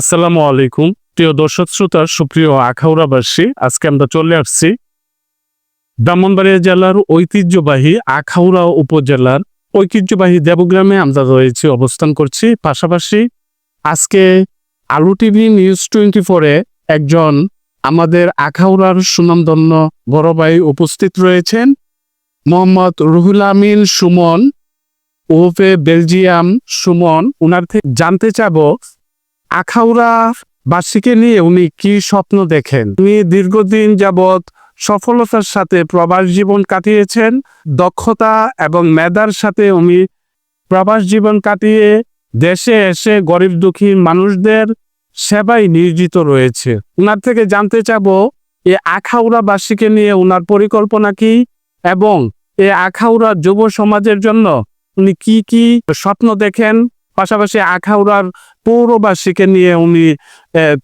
আসসালামু আলাইকুম। প্রিয় দর্শক শ্রোতা, সুপ্রিয় আখাউড়াবাসী, আজকে আমরা চলে আসছি ব্রাহ্মণবাড়িয়া জেলার ঐতিহ্যবাহী আখাউড়া উপজেলার ঐতিহ্যবাহী দেবগ্রামে আমরা রয়েছি, অবস্থান করছি। পাশাপাশি আজকে আলু টিভি নিউজ টোয়েন্টি ফোরে একজন আমাদের আখাউড়ার সুনামধন্য বড় ভাই উপস্থিত রয়েছেন, মোহাম্মদ রুহুল আমিন সুমন ওফে বেলজিয়াম সুমন। উনার থেকে জানতে চাবো আখাউড়া বাসীকে নিয়ে উনি কি স্বপ্ন দেখেন? উনি দীর্ঘদিন যাবৎ সফলতার সাথে প্রবাস জীবন কাটিয়েছেন, দক্ষতা এবং মেধার সাথে উনি প্রবাস জীবন কাটিয়ে দেশে এসে গরিব দুঃখী মানুষদের সেবায় নিয়োজিত রয়েছে। উনার থেকে জানতে চাবো এই আখাউড়া বাসীকে নিয়ে উনার পরিকল্পনা কি এবং এ আখাউড়া যুব সমাজের জন্য উনি কি কি স্বপ্ন দেখেন? পাশাপাশি আখাউড়ার পৌরবাসীকে নিয়ে উনি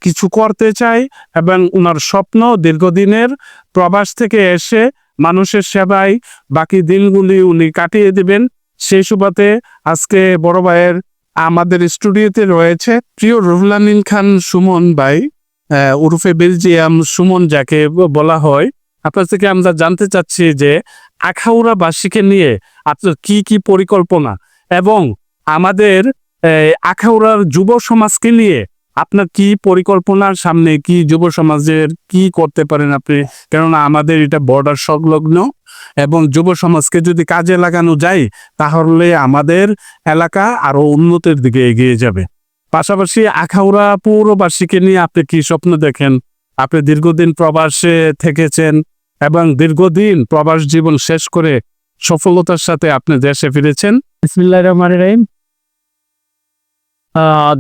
কিছু করতে চায় এবং উনার স্বপ্ন দীর্ঘদিনের প্রবাস থেকে এসে মানুষের সেবায় বাকি দিনগুলি উনি কাটিয়ে দিবেন। সেই সুবাদে আজকে বড় ভাইয়ের আমাদের স্টুডিওতে রয়েছে প্রিয় রুহুল আমিন খান সুমন ভাই। উরুফে বেলজিয়াম সুমন যাকে বলা হয়। আপনার থেকে আমরা জানতে চাচ্ছি যে আখাউড়া বাসীকে নিয়ে আপনার কি কি পরিকল্পনা এবং আমাদের আখাউড়ার যুব সমাজকে নিয়ে আপনার কি পরিকল্পনার সামনে কি যুব সমাজের কি করতে পারেন আপনি? কেননা আমাদের এটা বর্ডার সংলগ্ন এবং যুব সমাজকে যদি কাজে লাগানো যায়, তাহলে আমাদের এলাকা আরও উন্নতির দিকে এগিয়ে যাবে। পাশাপাশি আখাউড়া পৌরবাসীকে নিয়ে আপনি কি স্বপ্ন দেখেন? আপনি দীর্ঘদিন প্রবাসে থেকেছেন এবং দীর্ঘদিন প্রবাস জীবন শেষ করে সফলতার সাথে আপনি দেশে ফিরেছেন? বিসমিল্লাহ রহমান রহিম।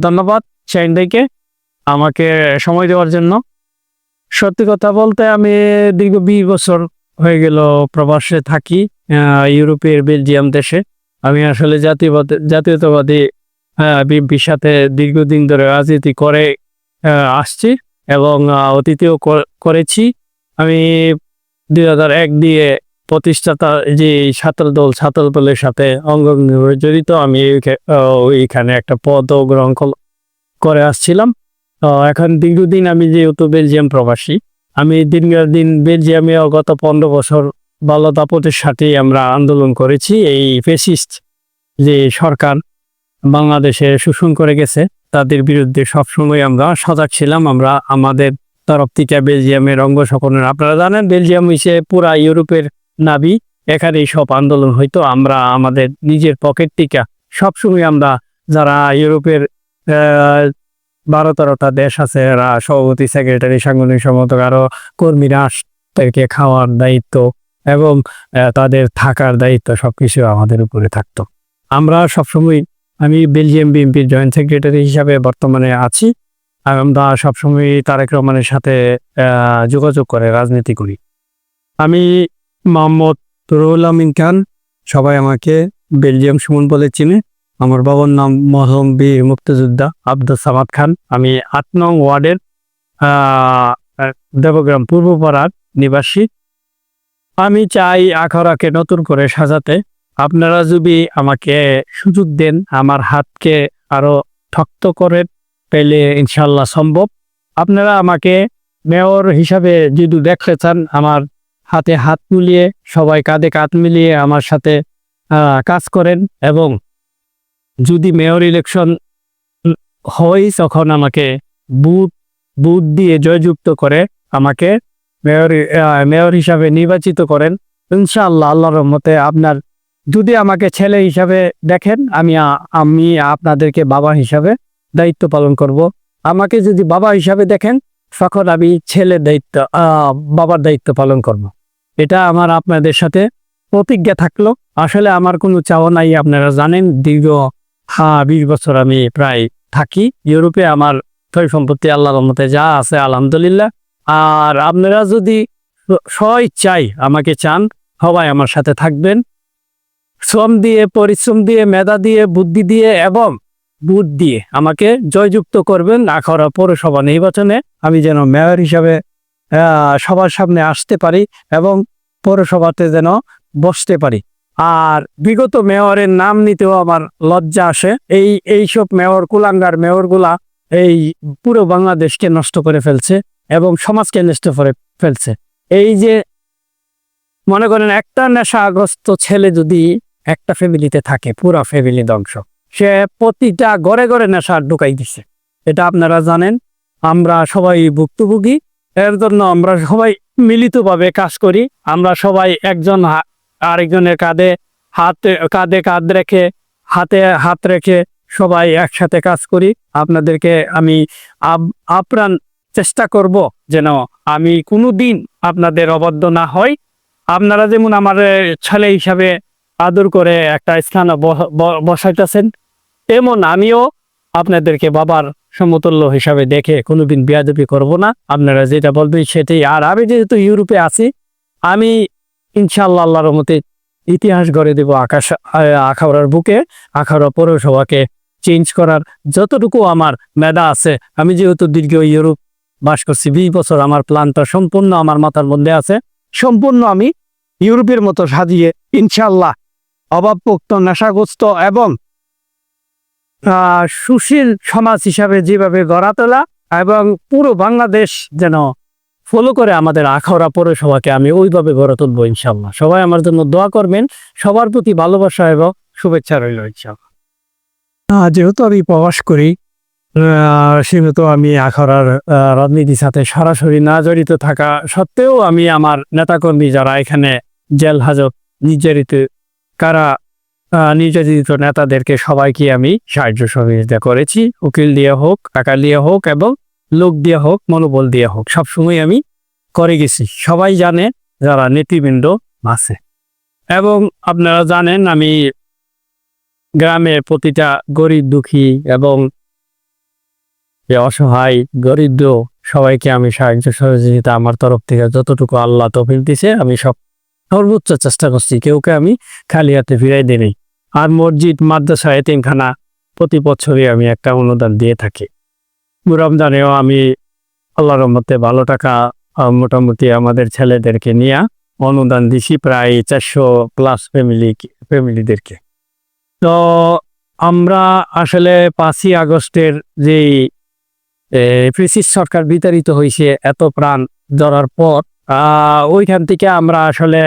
ধন্যবাদ শাহিন আমাকে সময় দেওয়ার জন্য। সত্যি কথা বলতে আমি দীর্ঘ বিশ বছর হয়ে গেল প্রবাসে থাকি ইউরোপের বেলজিয়াম দেশে। আমি আসলে জাতীয়বাদী জাতীয়তাবাদী বিএনপির সাথে দীর্ঘদিন ধরে রাজনীতি করে আসছি এবং অতীতেও কর- করেছি। আমি দুই হাজার এক দিয়ে প্রতিষ্ঠাতা যে ছাত্র দল ছাত্র দলের সাথে অঙ্গভঙ্গি জড়িত, আমি ওইখানে একটা পদ গ্রহণ করে আসছিলাম। এখন দীর্ঘদিন আমি যেহেতু বেলজিয়াম প্রবাসী, আমি দীর্ঘদিন বেলজিয়ামে গত পনেরো বছর বাল্য দাপটের সাথেই আমরা আন্দোলন করেছি। এই ফেসিস্ট যে সরকার বাংলাদেশে শোষণ করে গেছে, তাদের বিরুদ্ধে সবসময় আমরা সজাগ ছিলাম। আমরা আমাদের তরফ থেকে বেলজিয়ামের অঙ্গ সকলের আপনারা জানেন, বেলজিয়াম হচ্ছে পুরা ইউরোপের নাবি, এখানে সব আন্দোলন হইতো, আমরা আমাদের নিজের পকেট টিকা। সবসময় আমরা যারা ইউরোপের বারো তেরোটা দেশ আছে, এরা সভাপতি, সেক্রেটারি, সাংগঠনিক সম্পাদক আরও কর্মীরা তাদেরকে খাওয়ার দায়িত্ব এবং তাদের থাকার দায়িত্ব সবকিছু আমাদের উপরে থাকতো। আমরা সবসময়, আমি বেলজিয়াম বিএনপির জয়েন্ট সেক্রেটারি হিসাবে বর্তমানে আছি। আমরা সবসময় তারেক রহমানের সাথে যোগাযোগ করে, রাজনীতি করি। আমি মোহাম্মদ রুহুল আমিন খান। সবাই আমাকে বেলজিয়াম সুমন বলে চিনে। আমার বাবার নাম মহরম বীর মুক্তিযোদ্ধা আব্দুল সামাদ খান। আমি আট নং ওয়ার্ডের দেবগ্রাম পূর্বপাড়ার নিবাসী। আমি চাই আখড়াকে নতুন করে সাজাতে। আপনারা যদি আমাকে সুযোগ দেন, আমার হাতকে আরও শক্ত করে পেলে ইনশাল্লাহ সম্ভব। আপনারা আমাকে মেয়র হিসাবে যদি দেখতে চান, আমার হাতে হাত মিলিয়ে, সবাই কাঁধে কাঁধ মিলিয়ে আমার সাথে কাজ করেন এবং যদি মেয়র ইলেকশন হয়, তখন আমাকে বুথ বুথ দিয়ে জয়যুক্ত করে আমাকে মেয়র মেয়র হিসাবে নির্বাচিত করেন। ইনশাআল্লাহ, আল্লাহর রহমতে আপনার, যদি আমাকে ছেলে হিসাবে দেখেন, আমি আমি আপনাদেরকে বাবা হিসাবে দায়িত্ব পালন করব। আমাকে যদি বাবা হিসাবে দেখেন, তখন আমি ছেলের দায়িত্ব বাবার দায়িত্ব পালন করব। এটা আমার আপনাদের সাথে প্রতিজ্ঞা থাকল। আসলে আমার কোনো চাওয়া নাই, আপনারা জানেন, দীর্ঘ, হা, বিশ বছর আমি প্রায় থাকি। ইউরোপে আমার সয় সম্পত্তি আল্লাহর রহমতে যা আছে, আলহামদুলিল্লাহ। আর আপনারা যদি সবাই চাই আমাকে চান, সবাই আমার সাথে থাকবেন। শ্রম দিয়ে, পরিশ্রম দিয়ে, মেধা দিয়ে, বুদ্ধি দিয়ে এবং বুট দিয়ে আমাকে জয়যুক্ত করবেন আখাউড়া পৌরসভা নির্বাচনে। আমি যেন মেয়র হিসাবে সবার সামনে আসতে পারি এবং পৌরসভাতে যেন বসতে পারি। আর বিগত মেয়রের নাম নিতেও আমার লজ্জা আসে। এই, এইসব মেয়র, কুলাঙ্গার মেয়রগুলা এই পুরো বাংলাদেশকে নষ্ট করে ফেলছে এবং সমাজকে নষ্ট করে ফেলছে। এই যে মনে করেন একটা নেশাগ্রস্ত ছেলে যদি একটা ফ্যামিলিতে থাকে, পুরো ফ্যামিলি ধ্বংস, সে প্রতিটা ঘরে ঘরে নেশা ঢুকাই দিছে। এটা আপনারা জানেন। আমরা সবাই ভুক্তভোগী। এর জন্য আমরা সবাই মিলিতভাবে কাজ করি। আমরা সবাই একজন আরেকজনের কাঁধে হাত, কাঁধে কাঁধ রেখে, হাতে হাত রেখে সবাই একসাথে কাজ করি। আপনাদেরকে আমি আপ্রাণ চেষ্টা করব যেন আমি কোনো দিন আপনাদের অবদ্ধ না হই। আপনারা যেমন আমার ছেলে হিসাবে আদর করে একটা স্থান বসাইতেছেন, তেমন আমিও আপনাদেরকে বাবার সমতুল্য হিসাবে দেখে কোনোদিন বিয়াদবি করব না। আপনারা যেটা বলবেন সেটাই। আর আমি যেহেতু ইউরোপে আছি, আমি ইনশাল্লাহ আল্লাহর মতে ইতিহাস গড়ে দেব আকাশ আখাউড়ার বুকে। আখাউড়া পৌরসভাকে চেঞ্জ করার যতটুকু আমার মেধা আছে, আমি যেহেতু দীর্ঘ ইউরোপ বাস করছি, বিশ বছর আমার প্ল্যানটা সম্পূর্ণ আমার মাথার মধ্যে আছে। সম্পূর্ণ আমি ইউরোপের মতো সাজিয়ে ইনশাল্লাহ অভাবমুক্ত, নেশাগ্রস্ত এবং সুশীল সমাজ হিসাবে যেভাবে গড়া তোলা এবং পুরো বাংলাদেশ যেন ফলো করে আমাদের আখাউড়া পৌরসভাকে আমি ওইভাবে গড়ে তুলবো ইনশাল্লাহ সবাই আমার জন্য দোয়া করবেন। সবার প্রতি ভালোবাসা এবং শুভেচ্ছা রইল ইনশাল্লাহ যেহেতু আমি প্রবাস করি সেহেতু আমি আখাউড়ার আহ, রাজনীতির সাথে সরাসরি না জড়িত থাকা সত্ত্বেও আমি আমার নেতাকর্মী যারা এখানে জেল হাজত নির্যাতিত কারা নির্যাতিত নেতাদেরকে সবাইকে আমি সাহায্য সহযোগিতা করেছি। উকিল দিয়ে হোক টাকা দিয়ে হোক এবং লোক দিয়ে হোক, মনোবল দিয়ে হোক, সবসময় আমি করে গেছি। সবাই জানে যারা নেতৃবৃন্দ আছে। এবং আপনারা জানেন আমি গ্রামের প্রতিটা গরিব দুঃখী এবং যে অসহায় দরিদ্র সবাইকে আমি সাহায্য সহযোগিতা আমার তরফ থেকে যতটুকু আল্লাহ তফিল দিছে, আমি সব সর্বোচ্চ চেষ্টা করছি। কেউকে আমি খালি হাতে ফিরাই দিই। আর মসজিদ, মাদ্রাসা, এতিমখানা প্রতি বছরই আমি একটা অনুদান দিয়ে থাকি। রমজানেও আমি আল্লাহর রহমতে ভালো টাকা মোটামুটি আমাদের ছেলেদেরকে নিয়ে অনুদান দিছি প্রায় চারশো প্লাস ফ্যামিলি ফ্যামিলিদেরকে। তো আমরা আসলে পাঁচই আগস্টের যেই ব্রিটিশ সরকার বিতাড়িত হয়েছে এত প্রাণ ধরার পর ওইখান থেকে আমরা আসলে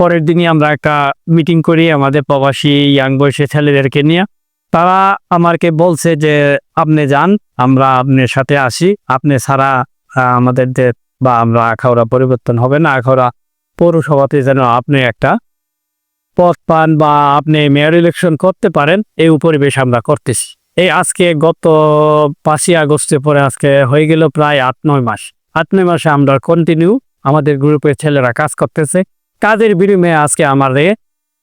পরের দিনই আমরা একটা মিটিং করি আমাদের প্রবাসী ইয়াং বয়সী ছেলেদেরকে নিয়ে। তারা আমাকে বলছে যে, আপনি যান, আমরা আপনার সাথে আসি। আপনি ছাড়া আমাদের যে- বা আমরা আখাউড়া পরিবর্তন হবে না। আখাউড়া পৌরসভাতে যেন আপনি একটা পদ পান বা আপনি মেয়র ইলেকশন করতে পারেন, এই পরিবেশ আমরা করতেছি। এই আজকে গত পাঁচই আগস্টের পরে আজকে হয়ে গেল প্রায় আট, নয় মাস। আট, নয় মাসে আমরা কন্টিনিউ আমাদের গ্রুপের ছেলেরা কাজ করতেছে। কাজের বিনিময়ে আজকে আমাদের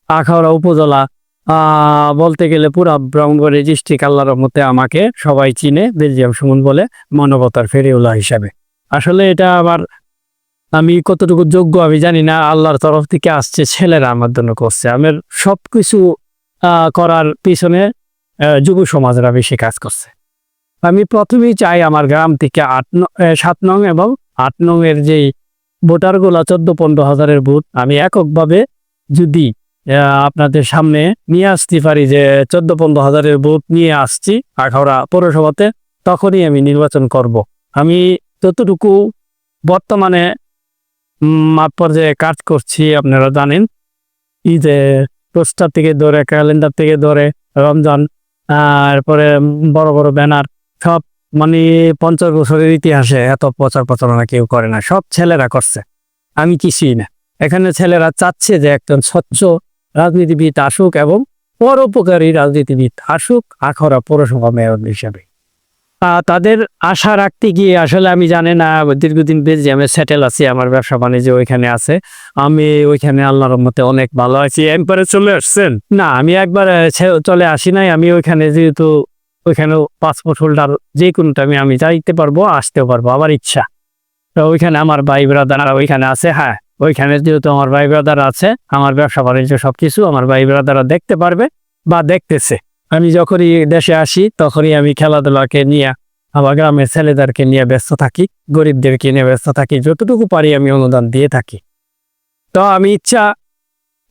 আখাউড়া উপজেলা বলতে গেলে পুরা ব্রাহ্মণবাড়ি ডিস্ট্রিক্ট আল্লাহর মতে আমাকে সবাই চিনে, বেলজিয়াম সুমন বলে মানবতার ফেরিউল্লাহ হিসাবে। আসলে এটা আমার আমি কতটুকু যোগ্য আমি জানি না, আল্লাহর তরফ থেকে আসছে ছেলেরা আমার জন্য করছে। আমার সব কিছু করার পিছনে যুব সমাজরা বেশি কাজ করছে। আমি প্রথমেই চাই আমার গ্রাম থেকে আট সাত নং এবং আট নং এর যেই ভোটারগুলা চোদ্দ পনেরো হাজারের ভোট, আমি এককভাবে যদি আপনাদের সামনে নিয়ে আসতে পারি যে চোদ্দ পনেরো হাজারের ভোট নিয়ে আসছি আখাউড়া পৌরসভাতে, তখনই আমি নির্বাচন করব। আমি যতটুকু বর্তমানে মাঠ পর্যায়ে কাজ করছি, আপনারা জানেন এই যে পোস্টার থেকে ধরে, ক্যালেন্ডার থেকে ধরে, রমজান তারপরে বড় বড় ব্যানার, সব মানে পঞ্চাশ বছরের ইতিহাসে এত প্রচার প্রচারণা কেউ করে না, সব ছেলেরা করছে। আমি কিছুই না। এখানে ছেলেরা চাচ্ছে যে একজন স্বচ্ছ রাজনীতিবিদ আসুক এবং পরোপকারী রাজনীতিবিদ আসুক আখরা পৌরসভা মেয়র হিসাবে। তাদের আশা রাখতে গিয়ে আসলে আমি জানি না, দীর্ঘদিন বেলজিয়ামে সেটেল আছি, আমার ব্যবসা বাণিজ্য ওইখানে আছে। আমি ওইখানে আল্লাহর মতে অনেক ভালো আছি। এরপরে চলে আসছেন? না, আমি একবার চলে আসি নাই। আমি ওইখানে যেহেতু ওইখানেও পাসপোর্ট হোল্ডার যে কোনো টাইমে আমি যাইতে পারব, আসতেও পারব, আমার ইচ্ছা। তো ওইখানে আমার ভাই ব্রাদার ওইখানে আছে হ্যাঁ ওইখানে যেহেতু আমার ভাই ব্রাদার আছে, আমার ব্যবসা বাণিজ্য সবকিছু আমার ভাই ব্রাদাররা দেখতে পারবে বা দেখতেছে। আমি যখনই দেশে আসি, তখনই আমি খেলাধুলাকে নিয়ে, আমার গ্রামের ছেলেদেরকে নিয়ে ব্যস্ত থাকি, গরিবদেরকে নিয়ে ব্যস্ত থাকি, যতটুকু পারি আমি অনুদান দিয়ে থাকি। তো আমি ইচ্ছা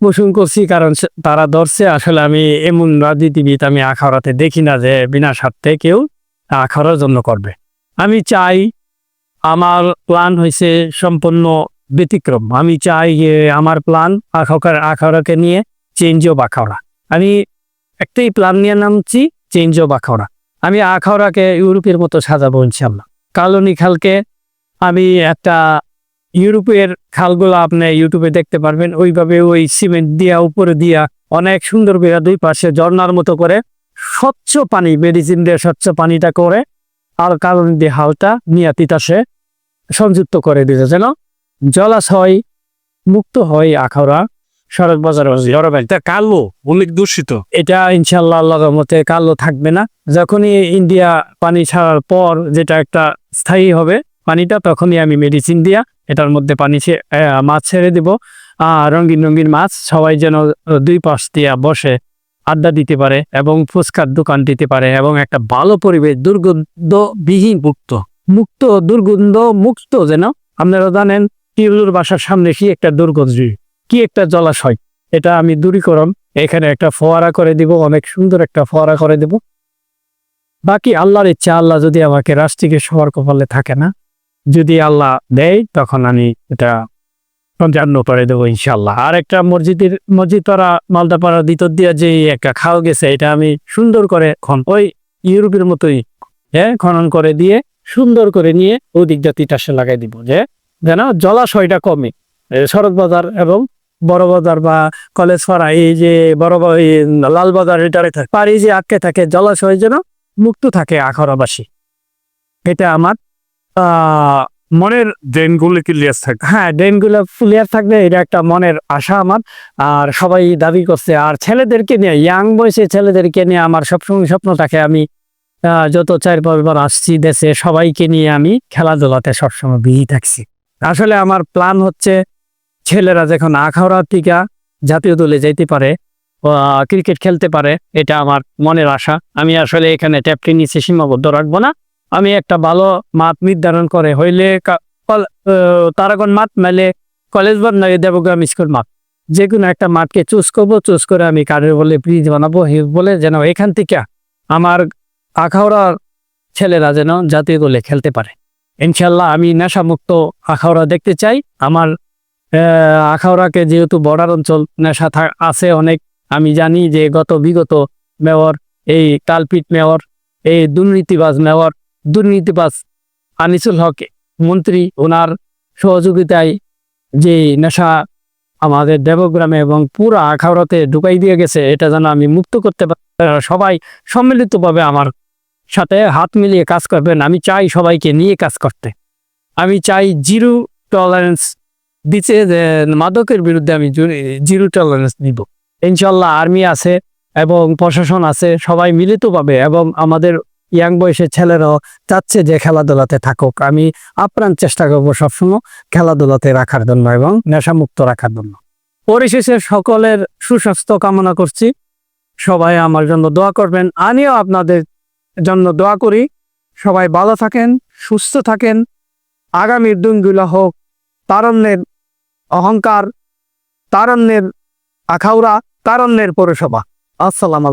পোষণ করছি, কারণ তারা ধরছে। আসলে আমি এমন রাজনীতিবিদ আমি আখাড়াতে দেখি না যে বিনা স্বার্থে কেউ আখাউড়ার জন্য করবে। আমি চাই আমার প্ল্যান হয়েছে সম্পূর্ণ ব্যতিক্রম। আমি চাই যে আমার প্ল্যান আখাউড়া আখাউড়াকে নিয়ে চেঞ্জ অফ আখাউড়া। আমি একটাই প্ল্যান নিয়ে নামছি চেঞ্জ অফ আখাউড়া। আমি আখাউড়াকে ইউরোপের মতো সাজাবো ইনশাল্লাহ কালনি খালকে আমি একটা ইউরোপের খালগুলো আপনি ইউটিউবে দেখতে পারবেন। ওইভাবে ওই সিমেন্ট দিয়া উপরে দিয়া অনেক সুন্দর করে দুই পাশে ঝর্নার মতো করে স্বচ্ছ পানি মেডিসিন দিয়ে স্বচ্ছ পানিটা করে আর কারণ দিয়ে হালটা নিয়ে তিতাসে সংযুক্ত করে দিতে যেন জলাশয় মুক্ত হয় আখাউড়া সড়ক বাজার এটা কালো অনেক দূষিত। এটা ইনশাল্লাহ আল্লাহর মতে কালো থাকবে না। যখনই ইন্ডিয়া পানি ছাড়ার পর যেটা একটা স্থায়ী হবে পানিটা তখনই আমি মেডিসিন দিয়া এটার মধ্যে পানি মাছ ছেড়ে দিব। রঙিন রঙিন মাছ সবাই যেন দুই পাশ দিয়া বসে আড্ডা দিতে পারে এবং ফুচকার দোকান দিতে পারে এবং একটা ভালো পরিবেশ, দুর্গন্ধবিহীন মুক্ত মুক্ত দুর্গন্ধ মুক্ত যেন। আপনারা জানেন টিউলুর বাসার সামনে কি একটা দুর্গন্ধ, কি একটা জলাশয়, এটা আমি দূরীকরণ, এখানে একটা ফোয়ারা করে দিব, অনেক সুন্দর একটা ফোয়ারা করে দিব। বাকি আল্লাহর ইচ্ছা, আল্লাহ যদি আমাকে রাষ্ট্রকে সবার কপালে থাকে না যদি আল্লাহ দেয়, তখন আমি এটা পঞ্চান্ন করে দেবো ইনশাল্লাহ আর একটা মসজিদের, মসজিদ পাড়া মালদাপাড়া ভিতর দিয়ে যে একটা খাওয়া গেছে, এটা আমি সুন্দর করে খন ওই ইউরোপের মতোই হ্যাঁ খনন করে দিয়ে সুন্দর করে নিয়ে ওই দিকটা তিতাসে লাগাই দিব, যে, যেন জলাশয়টা কমে। সড়ক বাজার এবং বড় বাজার বা কলেজ পাড়া, এই যে বড় লাল বাজার এটারে থাকে পারি যে আটকে থাকে, জলাশয় যেন মুক্ত থাকে আখড়াবাসী। এটা আমার মনের ড্রেনগুলো ক্লিয়ার থাকে হ্যাঁ ড্রেনগুলো ক্লিয়ার থাকবে, এটা একটা মনের আশা আমার। আর সবাই দাবি করছে, আর ছেলেদেরকে নিয়ে ইয়াং বয়সে ছেলেদেরকে নিয়ে আমার সবসময় স্বপ্ন থাকে আমি যত চার পাঁচবার আসছি দেশে, সবাইকে নিয়ে আমি খেলাধুলাতে সবসময় বিহি থাকছি। আসলে আমার প্ল্যান হচ্ছে, ছেলেরা যখন আখাউড়া টিকা জাতীয় দলে যাইতে পারে ক্রিকেট খেলতে পারে, এটা আমার মনের আশা। আমি আসলে এখানে ট্যাপটি নিচে সীমাবদ্ধ রাখব না। আমি একটা ভালো মাঠ নির্ধারণ করে হইলে তারাগণ মাঠ মেলে কলেজ বা নয় দেবগ্রাম স্কুল মাঠ যে কোনো একটা মাঠকে চুজ করব চুজ করে আমি কারের বলে ব্রিজ বানাবো বলে যেন এখান থেকে আমার আখাউড়ার ছেলেরা যেন জাতীয় দলে খেলতে পারে। ইনশাল্লাহ আমি নেশামুক্ত আখাউড়া দেখতে চাই। আমার আহ, আখাউড়াকে যেহেতু বর্ডার অঞ্চল নেশা আছে অনেক আমি জানি যে গত বিগত মেয়র এই কালপিট মেয়র এই দুর্নীতিবাজ মেয়র দুর্নীতিবাজ আনিসুল হক মন্ত্রী, ওনার সহযোগিতায় যে নেশা আমাদের দেবগ্রামে এবং পুরো আখাউড়াতে ঢুকাই দিয়ে গেছে, এটা যেন আমি মুক্ত করতে পারি। সবাই সম্মিলিতভাবে আমার সাথে হাত মিলিয়ে কাজ করবেন। আমি চাই সবাইকে নিয়ে কাজ করতে। আমি চাই জিরো টলারেন্স দিচ্ছে যে মাদকের বিরুদ্ধে আমি জিরো টলারেন্স দিব ইনশাল্লাহ আর্মি আছে এবং প্রশাসন আছে, সবাই মিলিতভাবে এবং আমাদের ইয়াং বয়সের ছেলেরাও চাচ্ছে যে খেলাধুলাতে থাকুক। আমি আপ্রাণ চেষ্টা করব সবসময় খেলাধুলাতে রাখার জন্য এবং নেশামুক্ত রাখার জন্য। পরিশেষে সকলের সুস্বাস্থ্য কামনা করছি। সবাই আমার জন্য দোয়া করবেন। আমিও আপনাদের জন্য দোয়া করি। সবাই ভালো থাকেন, সুস্থ থাকেন। আগামীর দিনগুলো হোক তারণ্যের অহংকার, তারণ্যের আখাউড়া, তারণ্যের পৌরসভা। আসসালাম